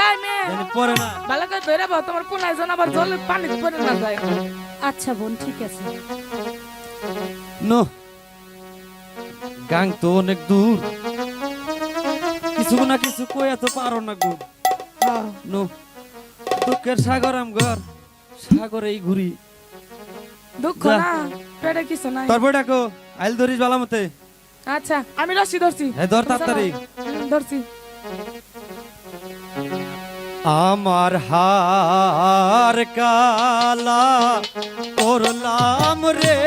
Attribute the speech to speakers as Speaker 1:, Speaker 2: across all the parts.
Speaker 1: এই মেয়ে
Speaker 2: জানি পরে না।
Speaker 1: ভালো করে ধরে বাবা তোমার কোন আইজন আবার জলে পানি পড়ে না যায়।
Speaker 3: আচ্ছা বোন ঠিক আছে।
Speaker 2: নো গাং তো অনেক দূর। কিছু না কিছু কই এত পারো না গো
Speaker 1: হ্যাঁ।
Speaker 2: নো দুঃখের সাগর আমগর সাগরেই ঘুরি।
Speaker 1: দুঃখ। না পেটে কিছু নাই।
Speaker 2: তারপর ডাকো আইল ধরিস বালামতে
Speaker 1: আচ্ছা আমি রশি ধরছি।
Speaker 2: হ্যাঁ ধর তাড়াতাড়ি।
Speaker 1: ধরছি।
Speaker 2: আমার হার কালা করলাম রে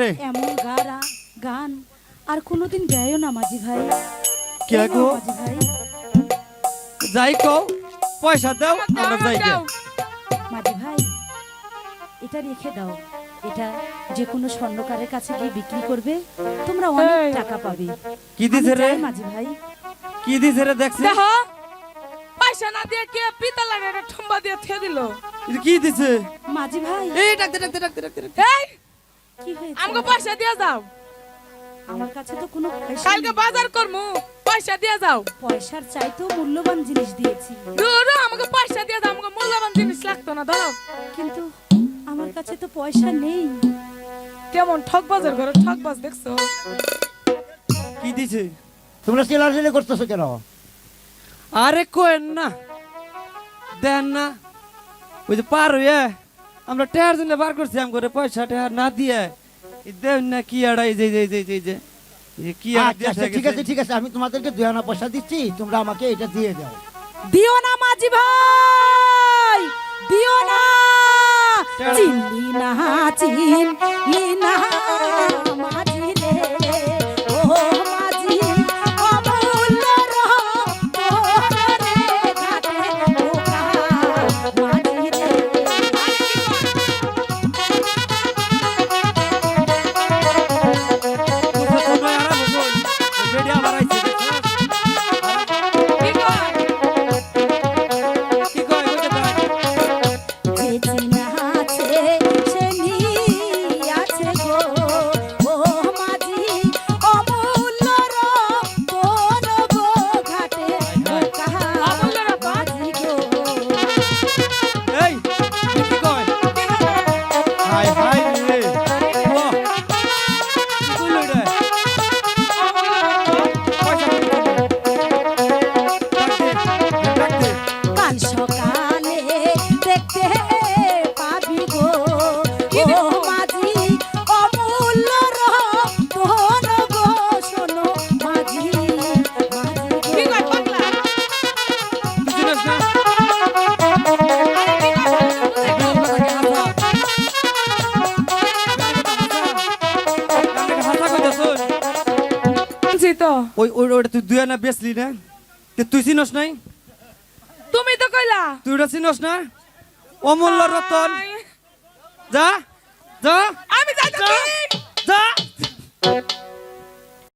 Speaker 2: রে
Speaker 3: এমন গারা গান আর কোনোদিন গায়ও না মাঝি ভাই।
Speaker 2: কে গো?
Speaker 3: মাঝি ভাই?
Speaker 2: যাই কও পয়সা দাও আমরা যাই গে।
Speaker 1: দাও।
Speaker 3: মাঝি ভাই এটা রেখে দাও। এটা যে কোনো স্বর্ণকারের কাছে গিয়ে বিক্রি করবে তোমরা অনেক টাকা পাবে।
Speaker 2: কি দিছে রে?
Speaker 3: মাঝি ভাই।
Speaker 2: কি দিছে রে দেখছিস
Speaker 1: দেখো পয়সা না দিয়ে কে পিতলের একটা ঠুম্বা দিয়ে থে দিল?
Speaker 2: এটা কি দিছে?
Speaker 3: মাঝি ভাই।
Speaker 2: এই ডাকতে ডাকতে ডাকতে ডাকতে।
Speaker 1: এই
Speaker 3: কি হয়েছে?
Speaker 1: আমাকে পয়সা দিয়ে যাও।
Speaker 3: আমার কাছে তো কোনো পয়সা
Speaker 1: কালকে বাজার করমু পয়সা দিয়ে যাও।
Speaker 3: পয়সার চাইতেও মূল্যবান জিনিস দিয়েছি।
Speaker 1: দূর আমাকে পয়সা দিয়ে যাও আমাকে মূল্যবান জিনিস লাগতো না ধরো।
Speaker 3: কিন্তু আমার কাছে তো পয়সা নেই।
Speaker 1: কেমন ঠক বাজার ঘরে ঠক বাজ দেখছ?
Speaker 2: কি দিছে?
Speaker 4: তোমরা চিলাচিলি করতেছো কেন?
Speaker 2: আরে কোয়েন না দেন না। ওই যে পার হইয়া আমরা টেহার জন্য বার করছি আম করে পয়সা টেহার না দিয়ে। এই দেন না কি আড়াই যে যে যে যে যে। কি আর
Speaker 4: আচ্ছা আচ্ছা ঠিক আছে ঠিক আছে আমি তোমাদেরকে দুই আনা পয়সা দিচ্ছি তোমরা আমাকে এটা দিয়ে দাও।
Speaker 3: দিও না মাঝি ভাই! দিও না! চিনি না চিনি না মাঝি সকালে দেখতে পাবি গো। মাঝি অমূল্য রতন গো শোনো মাঝি
Speaker 2: ওই ওই ওটা তুই দুই আনা বেচলি না? তুই চিনস নাই?
Speaker 1: তুমি তো কইলা।
Speaker 2: তুই ওটা চিনস না? অমূল্য রতন। যা যা।
Speaker 1: আমি যা
Speaker 2: যা।